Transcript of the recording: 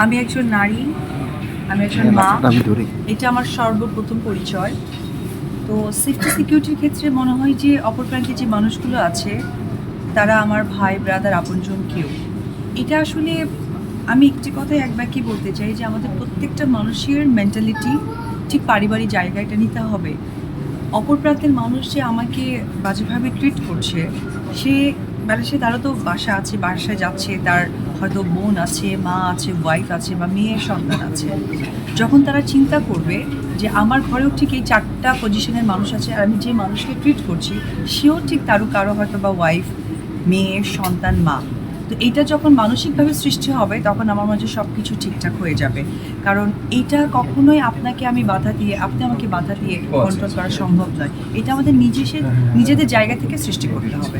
আমি একজন নারী আমি একজন হ্যাঁ, মা। এটা আমার সর্বপ্রথম পরিচয়। তো সেফটি সিকিউরিটির ক্ষেত্রে মনে হয় যে অপর প্রান্তে যে মানুষগুলো আছে তারা আমার ভাই ব্রাদার আপনজন কেউ। এটা আসলে আমি একটি কথাই এক বাক্যে বলতে চাই যে আমাদের প্রত্যেকটা মানুষের মেন্টালিটি ঠিক পারিবারিক জায়গাটা নিতে হবে। অপর প্রান্তের মানুষ যে আমাকে বাজেভাবে ট্রিট করছে সে মানে সে তারও তো বাসা আছে বাসায় যাচ্ছে তার হয়তো বোন আছে মা আছে ওয়াইফ আছে বা মেয়ের সন্তান আছে। যখন তারা চিন্তা করবে যে আমার ঘরেও ঠিক এই চারটা পজিশনের মানুষ আছে আর আমি যে মানুষকে ট্রিট করছি সেও ঠিক তারও কারও হয়তো বা ওয়াইফ মেয়ে সন্তান মা। তো এটা যখন মানসিকভাবে সৃষ্টি হবে তখন আমার মাঝে সব কিছু ঠিকঠাক হয়ে যাবে। কারণ এটা কখনোই আপনাকে আমি বাধা দিয়ে আপনি আমাকে বাধা দিয়ে কন্ট্রোল করা সম্ভব নয়। এটা আমাদের নিজেদের নিজেদের জায়গা থেকে সৃষ্টি করতে হবে।